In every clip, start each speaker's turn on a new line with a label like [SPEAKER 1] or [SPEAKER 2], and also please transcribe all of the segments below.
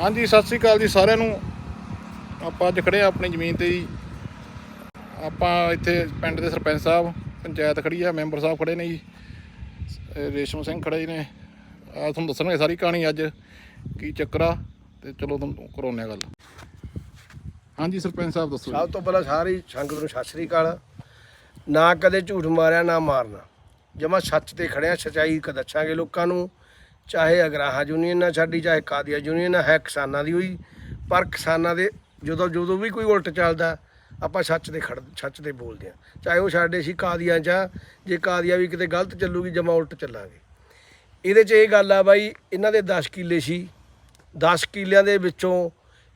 [SPEAKER 1] ਹਾਂਜੀ, ਸਤਿ ਸ੍ਰੀ ਅਕਾਲ ਜੀ ਸਾਰਿਆਂ ਨੂੰ। ਆਪਾਂ ਅੱਜ ਖੜੇ ਆ ਆਪਣੀ ਜ਼ਮੀਨ ਤੇ ਜੀ। ਆਪਾਂ ਇੱਥੇ ਪਿੰਡ ਦੇ ਸਰਪੰਚ ਸਾਹਿਬ, ਪੰਚਾਇਤ ਖੜੀ ਆ, ਮੈਂਬਰ ਸਾਹਿਬ ਖੜੇ ਨੇ ਜੀ। ਰੇਸ਼ਮ ਸਿੰਘ ਖੜੇ ਨੇ। ਆ ਤੁਹਾਨੂੰ ਦੱਸਣਗੇ ਸਾਰੀ ਕਹਾਣੀ ਅੱਜ, ਕੀ ਚੱਕਰ ਆ, ਤੇ ਚਲੋ ਤੁਹਾਨੂੰ ਕਰਾਉਂਦੇ ਆ ਗੱਲ। ਹਾਂਜੀ, ਸਰਪੰਚ ਸਾਹਿਬ ਦੱਸੋ
[SPEAKER 2] ਸਭ ਤੋਂ ਪਹਿਲਾਂ ਸਾਰੀ ਸੰਗਤ ਨੂੰ ਸਤਿ ਸ੍ਰੀ ਅਕਾਲ। ਨਾ ਕਦੇ ਝੂਠ ਮਾਰਿਆ, ਨਾ ਮਾਰਨਾ। ਜਮਾ ਸੱਚ ਤੇ ਖੜਿਆ, ਸਚਾਈ ਕ ਦੱਸਾਂਗੇ ਲੋਕਾਂ ਨੂੰ। ਚਾਹੇ ਅਗਰਾਹਾ ਯੂਨੀਅਨ ਨਾਲ ਸਾਡੀ ਚਾਹੇ ਕਾਦੀਆ ਯੂਨੀਅਨ ਨਾਲ ਹੈ ਕਿਸਾਨਾਂ ਦੀ ਹੋਈ। ਪਰ ਕਿਸਾਨਾਂ ਦੇ ਜਦੋਂ ਜਦੋਂ ਵੀ ਕੋਈ ਉਲਟ ਚੱਲਦਾ ਆਪਾਂ ਸੱਚ ਤੇ ਖੜ ਸੱਚ ਤੇ ਬੋਲਦੇ ਆ ਚਾਹੇ ਉਹ ਸਾਡੇ ਸੀ ਕਾਦੀਆਂ ਚ ਆ, ਜੇ ਕਾਦੀਆਂ ਵੀ ਕਿਤੇ ਗਲਤ ਚੱਲੂਗੀ ਜਮਾ ਉਲਟ ਚੱਲਾਂਗੇ। ਇਹਦੇ 'ਚ ਇਹ ਗੱਲ ਆ ਬਾਈ ਇਹਨਾਂ ਦੇ 10 ਕਿੱਲੇ ਸੀ। 10 ਕਿੱਲਿਆਂ ਦੇ ਵਿੱਚੋਂ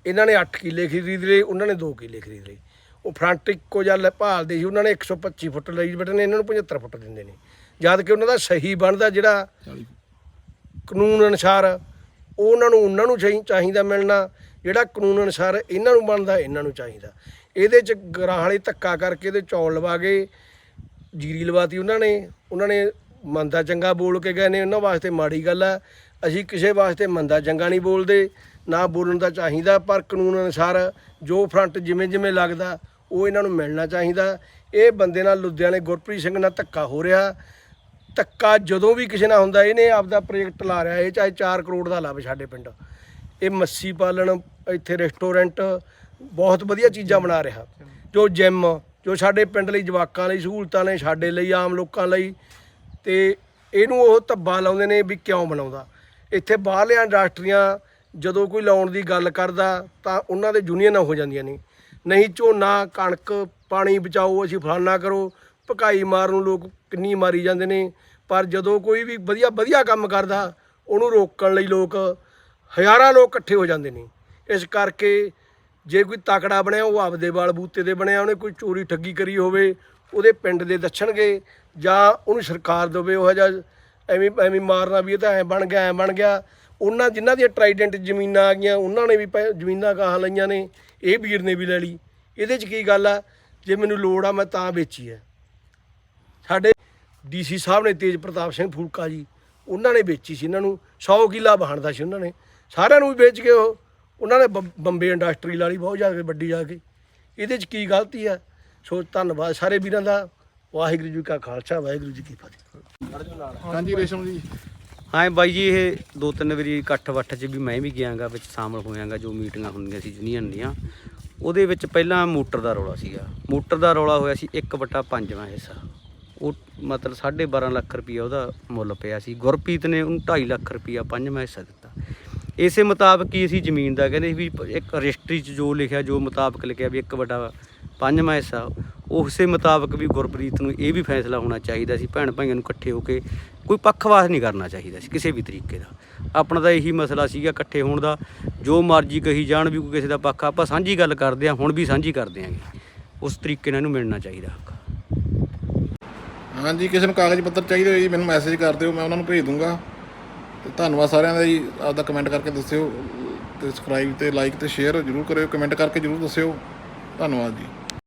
[SPEAKER 2] ਇਹਨਾਂ ਨੇ 8 ਕਿੱਲੇ ਖਰੀਦ ਲਏ ਉਹਨਾਂ ਨੇ 2 ਕਿੱਲੇ ਖਰੀਦ ਲਏ। ਉਹ ਫਰੰਟ ਇੱਕੋ ਜਿਹਾ ਲੈ ਭਾਲਦੇ ਸੀ ਉਹਨਾਂ ਨੇ 125 ਫੁੱਟ ਲਈ ਬੈਠੇ ਨੇ ਇਹਨਾਂ ਨੂੰ 75 ਫੁੱਟ ਦਿੰਦੇ ਨੇ। ਜਦ ਕਿ ਉਹਨਾਂ ਦਾ ਸਹੀ ਬਣਦਾ ਜਿਹੜਾ ਕਾਨੂੰਨ ਅਨੁਸਾਰ ਉਹ ਉਹਨਾਂ ਨੂੰ ਉਹਨਾਂ ਨੂੰ ਚਾਹੀ- ਚਾਹੀਦਾ ਮਿਲਣਾ, ਜਿਹੜਾ ਕਾਨੂੰਨ ਅਨੁਸਾਰ ਇਹਨਾਂ ਨੂੰ ਬਣਦਾ, ਇਹਨਾਂ ਨੂੰ ਚਾਹੀਦਾ। ਇਹਦੇ ਚ ਗਰਾਂ ਵਾਲੇ ਧੱਕਾ ਕਰਕੇ ਇਹਦੇ ਚੌਲ ਲਵਾ ਗਏ ਜੀਰੀ ਲਵਾਤੀ ਉਹਨਾਂ ਨੇ। ਉਹਨਾਂ ਨੇ ਮੰਦਾ ਚੰਗਾ ਬੋਲ ਕੇ ਗਏ ਨੇ। ਉਹਨਾਂ ਵਾਸਤੇ ਮਾੜੀ ਗੱਲ ਆ। ਅਸੀਂ ਕਿਸੇ ਵਾਸਤੇ ਮੰਦਾ ਚੰਗਾ ਨਹੀਂ ਬੋਲਦੇ। ਨਾ ਬੋਲਣ ਦਾ ਚਾਹੀਦਾ, ਪਰ ਕਾਨੂੰਨ ਅਨੁਸਾਰ ਜੋ ਫਰੰਟ ਜਿਵੇਂ ਜਿਵੇਂ ਲੱਗਦਾ, ਉਹ ਇਹਨਾਂ ਨੂੰ ਮਿਲਣਾ ਚਾਹੀਦਾ। ਇਹ ਬੰਦੇ ਨਾਲ ਲੁਧਿਆਣੇ ਗੁਰਪ੍ਰੀਤ ਸਿੰਘ ਨਾਲ ਧੱਕਾ ਹੋ ਰਿਹਾ। ਧੱਕਾ ਜਦੋਂ ਵੀ ਕਿਸੇ ਨਾਲ ਹੁੰਦਾ, ਇਹਨੇ ਆਪਦਾ ਪ੍ਰੋਜੈਕਟ ਲਾ ਰਿਹਾ, ਇਹ ਚਾਹੇ 4 ਕਰੋੜ ਦਾ ਲਾਵੇ ਸਾਡੇ ਪਿੰਡ। ਇਹ ਮੱਸੀ ਪਾਲਣ, ਇੱਥੇ ਰੈਸਟੋਰੈਂਟ ਬਹੁਤ ਵਧੀਆ ਚੀਜ਼ਾਂ ਬਣਾ ਰਿਹਾ। ਜੋ ਜਿਮ ਜੋ ਸਾਡੇ ਪਿੰਡ ਲਈ ਜਵਾਕਾਂ ਲਈ ਸਹੂਲਤਾਂ ਨੇ, ਸਾਡੇ ਲਈ, ਆਮ ਲੋਕਾਂ ਲਈ, ਤੇ ਇਹਨੂੰ ਉਹ ਧੱਬਾ ਲਾਉਂਦੇ ਨੇ ਵੀ ਕਿਉਂ ਬਣਾਉਂਦਾ। ਇੱਥੇ ਬਾਹਰਲੀਆਂ ਇੰਡਸਟਰੀਆਂ ਜਦੋਂ ਕੋਈ ਲਾਉਣ ਦੀ ਗੱਲ ਕਰਦਾ, ਤਾਂ ਉਹਨਾਂ ਦੇ ਯੂਨੀਅਨਾਂ ਹੋ ਜਾਂਦੀਆਂ ਨੇ। ਨਹੀਂ ਝੋਨਾ, ਕਣਕ, ਪਾਣੀ ਬਚਾਓ, ਅਸੀਂ ਫਲਾਨਾ ਕਰੋ ਭਕਾਈ ਮਾਰ ਨੂੰ ਲੋਕ ਕਿੰਨੀ ਮਾਰੀ ਜਾਂਦੇ ਨੇ, ਪਰ ਜਦੋਂ ਕੋਈ ਵੀ ਵਧੀਆ ਵਧੀਆ ਕੰਮ ਕਰਦਾ, ਉਹਨੂੰ ਰੋਕਣ ਲਈ ਲੋਕ ਹਜ਼ਾਰਾਂ ਲੋਕ ਇਕੱਠੇ ਹੋ ਜਾਂਦੇ ਨੇ। ਇਸ ਕਰਕੇ ਜੇ ਕੋਈ ਤਕੜਾ ਬਣਿਆ, ਉਹ ਆਪਦੇ ਵਾਲ ਬੂਤੇ ਦੇ ਬਣਿਆ, ਉਹਨੇ ਕੋਈ ਚੋਰੀ ਠੱਗੀ ਕਰੀ ਹੋਵੇ, ਉਹਦੇ ਪਿੰਡ ਦੇ ਦੱਸਣਗੇ, ਜਾਂ ਉਹਨੂੰ ਸਰਕਾਰ ਦੇਵੇ, ਉਹ ਜਿਹਾ ਐਵੇਂ ਐਵੇਂ ਮਾਰਨਾ ਵੀ ਇਹ ਤਾਂ ਐ ਬਣ ਗਿਆ, ਐ ਬਣ ਗਿਆ। ਉਹਨਾਂ ਜਿਨ੍ਹਾਂ ਦੀਆਂ ਟ੍ਰਾਈਡੈਂਟ ਜ਼ਮੀਨਾਂ ਆ ਗਈਆਂ, ਉਹਨਾਂ ਨੇ ਵੀ ਪੈ- ਜ਼ਮੀਨਾਂ ਗਾਹਾਂ ਲਈਆਂ ਨੇ, ਇਹ ਵੀਰ ਨੇ ਵੀ ਲੈ ਲਈ। ਇਹਦੇ 'ਚ ਕੀ ਗੱਲ ਆ, ਜੇ ਮੈਨੂੰ ਲੋੜ ਆ, ਮੈਂ ਤਾਂ ਵੇਚੀ ਹੈ ਸਾਡੇ ਡੀਸੀ ਸਾਹਿਬ ਨੇ ਤੇਜ ਪ੍ਰਤਾਪ ਸਿੰਘ ਫੂਲਕਾ ਜੀ ਉਹਨਾਂ ਨੇ ਵੇਚੀ ਸੀ ਇਹਨਾਂ ਨੂੰ 100 ਕਿੱਲਾ ਬਹਾਨਦਾ ਸੀ ਉਹਨਾਂ ਨੇ। ਸਾਰਿਆਂ ਨੂੰ ਵੀ ਵੇਚ ਕੇ ਉਹ ਉਹਨਾਂ ਨੇ ਬੰਬ- ਬੰਬੇ ਇੰਡਸਟਰੀ ਲਾ ਲਈ ਬਹੁਤ ਜ਼ਿਆਦਾ ਵੱਡੀ ਜਾ ਕੇ। ਇਹਦੇ 'ਚ ਕੀ ਗਲਤੀ ਆ? ਸੋ ਧੰਨਵਾਦ ਸਾਰੇ ਵੀਰਾਂ ਦਾ। ਵਾਹਿਗੁਰੂ ਜੀ ਕਾ ਖਾਲਸਾ ਵਾਹਿਗੁਰੂ ਜੀ ਕੀ ਫਤਿਹ।
[SPEAKER 1] ਹਾਂਜੀ ਰੇਸ਼ਮ ਜੀ।
[SPEAKER 3] ਹਾਂ ਬਾਈ ਜੀ ਇਹ ਦੋ ਤਿੰਨ ਵਾਰੀ ਇਕੱਠ ਵੱਠ 'ਚ ਵੀ ਮੈਂ ਵੀ ਗਿਆਗਾ ਵਿੱਚ ਸ਼ਾਮਲ ਹੋਇਆਗਾ ਜੋ ਮੀਟਿੰਗਾਂ ਹੁੰਦੀਆਂ ਸੀ ਯੂਨੀਅਨ ਦੀਆਂ ਉਹਦੇ ਵਿੱਚ ਪਹਿਲਾਂ ਮੋਟਰ ਦਾ ਰੌਲਾ ਸੀਗਾ। ਮੋਟਰ ਦਾ ਰੌਲਾ ਹੋਇਆ ਸੀ 1/5ਵਾਂ ਹਿੱਸਾ। ਉਹ ਮਤਲਬ 12.5 ਲੱਖ ਰੁਪਈਆ ਉਹਦਾ ਮੁੱਲ ਪਿਆ ਸੀ। ਗੁਰਪ੍ਰੀਤ ਨੇ ਉਹਨੂੰ 2.5 ਲੱਖ ਰੁਪਈਆ ਪੰਜਵਾਂ ਹਿੱਸਾ ਦਿੱਤਾ। ਇਸੇ ਮੁਤਾਬਕ ਹੀ ਅਸੀਂ ਜ਼ਮੀਨ ਦਾ ਕਹਿੰਦੇ ਸੀ ਵੀ ਇੱਕ ਰਜਿਸਟਰੀ 'ਚ ਜੋ ਲਿਖਿਆ, ਜੋ ਮੁਤਾਬਕ ਲਿਖਿਆ ਵੀ ਇੱਕ ਵੱਡਾ ਪੰਜਵਾਂ ਹਿੱਸਾ, ਉਸੇ ਮੁਤਾਬਕ ਵੀ ਗੁਰਪ੍ਰੀਤ ਨੂੰ ਇਹ ਵੀ ਫੈਸਲਾ ਹੋਣਾ ਚਾਹੀਦਾ ਸੀ, ਭੈਣ ਭਾਈਆਂ ਨੂੰ ਇਕੱਠੇ ਹੋ ਕੇ ਕੋਈ ਪੱਖਵਾਸ ਨਹੀਂ ਕਰਨਾ ਚਾਹੀਦਾ ਸੀ ਕਿਸੇ ਵੀ ਤਰੀਕੇ ਦਾ। ਆਪਣਾ ਤਾਂ ਇਹੀ ਮਸਲਾ ਸੀਗਾ ਇਕੱਠੇ ਹੋਣ ਦਾ, ਜੋ ਮਰਜ਼ੀ ਕਹੀ ਜਾਣ ਵੀ ਕੋਈ ਕਿਸੇ ਦਾ ਪੱਖ, ਆਪਾਂ ਸਾਂਝੀ ਗੱਲ ਕਰਦੇ ਹਾਂ, ਹੁਣ ਵੀ ਸਾਂਝੀ ਕਰਦੇ ਆਂਗੇ ਉਸ ਤਰੀਕੇ ਨਾਲ ਇਹਨੂੰ ਮਿਲਣਾ ਚਾਹੀਦਾ।
[SPEAKER 1] ਹਾਂਜੀ, ਕਿਸੇ ਨੂੰ ਕਾਗਜ਼ ਪੱਤਰ ਚਾਹੀਦੇ ਹੋਏ ਜੀ, ਮੈਨੂੰ ਮੈਸੇਜ ਕਰ ਦਿਓ, ਮੈਂ ਉਹਨਾਂ ਨੂੰ ਭੇਜ ਦੂੰਗਾ। ਤੇ ਧੰਨਵਾਦ ਸਾਰਿਆਂ ਦਾ ਜੀ, ਆਪਦਾ ਕਮੈਂਟ ਕਰਕੇ ਦੱਸਿਓ ਤੇ ਸਬਸਕ੍ਰਾਈਬ ਤੇ ਲਾਈਕ ਤੇ ਸ਼ੇਅਰ ਜ਼ਰੂਰ ਕਰਿਓ ਕਮੈਂਟ ਕਰਕੇ ਜ਼ਰੂਰ ਦੱਸਿਓ। ਧੰਨਵਾਦ ਜੀ।